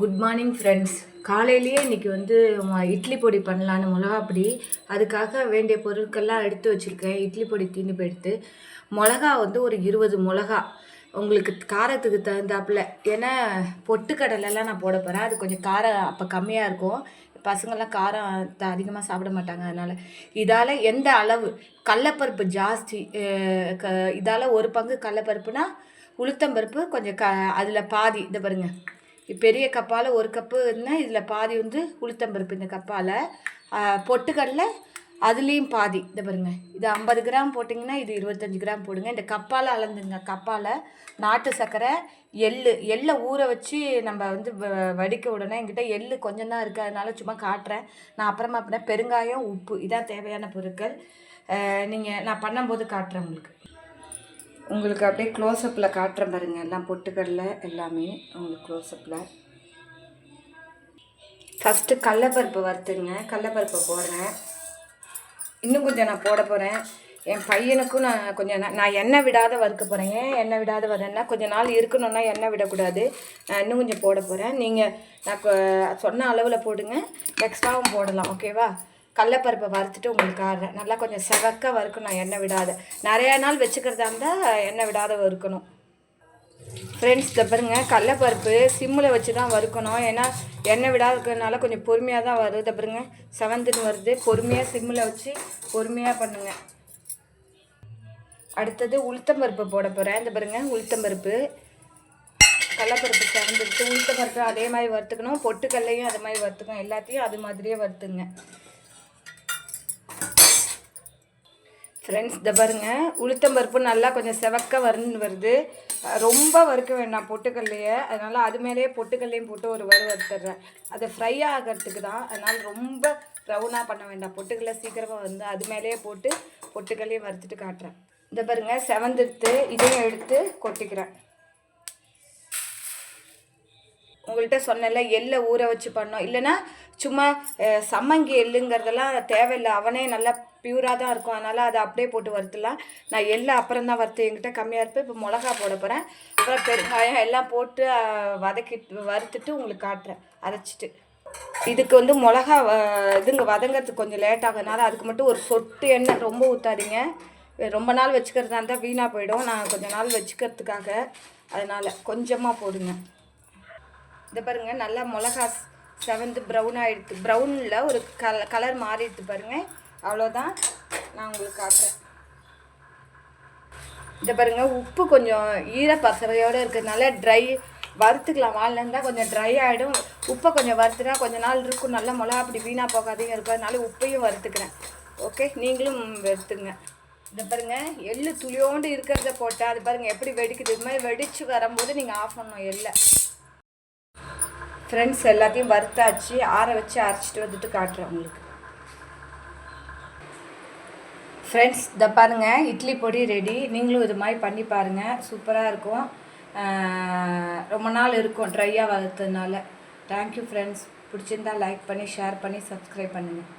Good morning friends காலையிலேயே இன்றைக்கி வந்து இட்லி பொடி பண்ணலான்னு மிளகா பொடி அதுக்காக வேண்டிய பொருட்கள்லாம் எடுத்து வச்சுருக்கேன். இட்லி பொடி தீனி எடுத்து. மிளகா வந்து ஒரு இருபது மிளகா. உங்களுக்கு காரத்துக்கு தகுந்தாப்புல. ஏன்னா பொட்டுக்கடலைலாம் நான் போட போகிறேன் அது கொஞ்சம் காரம் அப்போ கம்மியாக இருக்கும். பசங்கள்லாம் காரம் அதிகமாக சாப்பிட மாட்டாங்க அதனால். இதால் எந்த அளவு? கடலப்பருப்பு ஜாஸ்தி க இதால் ஒரு பங்கு கடலப்பருப்புனா உளுத்தம்பருப்பு கொஞ்சம் க அதில் பாதி. இதை பாருங்கள் பெரிய கப்பால் ஒரு கப்புன்னா இதில் பாதி வந்து உளுத்தம்பருப்பு இந்த கப்பால். பொட்டுக்கடலை அதுலேயும் பாதி. இந்த பாருங்க இது ஐம்பது கிராம் போட்டிங்கன்னா இது இருபத்தஞ்சி கிராம் போடுங்க. இந்த கப்பால் அளந்துங்க கப்பால் நாட்டு சர்க்கரை எள் எள்ளை ஊற வச்சு நம்ம வந்து வ- வடிக்க விடணும் என்கிட்ட எள்ளு கொஞ்சம் தான் இருக்குது அதனால சும்மா காட்டுறேன். நான் அப்புறமா அப்படின்னா பெருங்காயம் உப்பு இதான் தேவையான பொருட்கள். நீங்கள் நான் பண்ணும்போது காட்டுறேன் உங்களுக்கு. உங்களுக்கு அப்படியே க்ளோஸ்அப்பில் காட்டுறேன் பாருங்க. எல்லாம் பொட்டுக்கடலை எல்லாமே உங்களுக்கு க்ளோஸ்அப்பில் ஃபஸ்ட்டு கடலப்பருப்பு வறுத்துங்க கடலப்பருப்பை போடுறேன். இன்னும் கொஞ்சம் நான் போட போகிறேன் என் பையனுக்கும் நான் கொஞ்சம் நான் நான் எண்ணெய் விடாத வறுக்க போகிறேன் ஏன் எண்ணெய் விடாத வரேன்னா கொஞ்சம் நாள் இருக்கணும்னா எண்ணெய் விடக்கூடாது. நான் இன்னும் கொஞ்சம் போட போகிறேன் நீங்கள் நான் சொன்ன அளவில் போடுங்க. எக்ஸ்ட்ராவும் போடலாம். ஓகேவா கடலப்பருப்பை வறுத்துட்டு உங்களுக்கு ஆடுறேன். நல்லா கொஞ்சம் செவக்க வறுக்கணும் எண்ணெய் விடாத. நிறையா நாள் வச்சுக்கிறதா இருந்தால் எண்ணெய் விடாத வறுக்கணும். ஃப்ரெண்ட்ஸ் இதை பாருங்க கடலப்பருப்பு சிம்மில் வச்சு தான் வறுக்கணும். ஏன்னா எண்ணெய் விடாத இருக்கிறதுனால கொஞ்சம் பொறுமையாக தான் வருது. இதை பாருங்க செவந்துன்னு வருது. பொறுமையாக சிம்மில் வச்சு பொறுமையாக பண்ணுங்க. அடுத்தது உளுத்தம்பருப்பு போட போகிறேன் இந்த பாருங்க உளுத்தம்பருப்பு கடலப்பருப்பு செவந்துருச்சு உளுத்தம்பருப்பு அதே மாதிரி வறுத்துக்கணும். பொட்டுக்கல்லையும் அது மாதிரி வறுத்துக்கணும். எல்லாத்தையும் அது மாதிரியே வறுத்துங்க. ஃப்ரெண்ட்ஸ் இதை பாருங்க. உளுத்தம்பருப்பு நல்லா கொஞ்சம் செவக்க வருன்னு வருது. ரொம்ப வறுக்க வேண்டாம் பொட்டுக்கல்லையே. அதனால் அது மேலேயே பொட்டுக்கல்லையும் போட்டு ஒரு வறு வறுத்துட்றேன் அது ஃப்ரை ஆகிறதுக்கு தான். அதனால் ரொம்ப ப்ரௌனாக பண்ண வேண்டாம். பொட்டுக்கல்லை சீக்கிரமாக வந்து அது மேலேயே போட்டு பொட்டுக்கல்லையும் வறுத்துட்டு காட்டுறேன். இதை பாருங்க செவந்தெடுத்து இதையும் எடுத்து கொட்டிக்கிறேன். உங்கள்கிட்ட சொன்னேன்ல எள்ளை ஊற வச்சு பண்ணோம். இல்லைன்னா சும்மா சம்மங்கி எள்ளுங்கிறதெல்லாம் தேவையில்லை. அவனே நல்லா பியூராக தான் இருக்கும். அதனால் அதை அப்படியே போட்டு வறுத்துலாம் நான் எள்ளை அப்புறம் தான் வறுத்து என்கிட்ட கம்மியாக இருப்பேன். இப்போ மிளகா போட போகிறேன் அப்புறம் பெருங்காயம் எல்லாம் போட்டு வதக்கிட்டு வறுத்துட்டு உங்களுக்கு காட்டுறேன். அரைச்சிட்டு. இதுக்கு வந்து மிளகா வ- இதுங்க வதங்கிறதுக்கு கொஞ்சம் லேட் ஆகுதுனால அதுக்கு மட்டும் ஒரு சொட்டு எண்ணெய் ரொம்ப ஊற்றாதீங்க ரொம்ப நாள் வச்சுக்கிறதா இருந்தால் வீணாக போயிடும். நான் கொஞ்ச நாள் வச்சுக்கிறதுக்காக. அதனால் கொஞ்சமாக போடுங்க. இதை பாருங்க நல்லா மிளகா செவந்து ப்ரௌன் ஆகிடுது ப்ரௌனில் ஒரு கல கலர் மாறிடுது பாருங்க. அவ்வளோதான் நான் உங்களுக்கு காட்டுறேன். இதை பாருங்க உப்பு கொஞ்சம் ஈரப்பசறையோடு இருக்கிறதுனால ட்ரை வறுத்துக்கலாம். வாழில் கொஞ்சம் ட்ரை ஆகிடும் உப்பை கொஞ்சம் வறுத்துனா கொஞ்ச நாள் இருக்கும். நல்லா மிளகா அப்படி வீணாக போகாதீங்க. இருக்கும் அதனால உப்பையும் வறுத்துக்கிறேன். ஓகே நீங்களும் வறுத்துங்க. இதை பாருங்க எள்ளு துளியோண்டு இருக்கிறத போட்டால் அது பாருங்கள் எப்படி வெடிக்குது. இது மாதிரி வெடித்து வரும்போது நீங்கள் ஆஃப் பண்ணணும் எள்ளை. ஃப்ரெண்ட்ஸ் எல்லாத்தையும் வறுத்தாச்சு ஆற வச்சு அரைச்சிட்டு வந்துட்டு காட்டுறேன் உங்களுக்கு. ஃப்ரெண்ட்ஸ் இதை பாருங்கள் இட்லி பொடி ரெடி நீங்களும் இது மாதிரி பண்ணி பாருங்கள் சூப்பராக இருக்கும். ரொம்ப நாள் இருக்கும் ட்ரையாக வளர்த்ததுனால தேங்க்யூ ஃப்ரெண்ட்ஸ் பிடிச்சிருந்தா லைக் பண்ணி ஷேர் பண்ணி சப்ஸ்கிரைப் பண்ணுங்கள்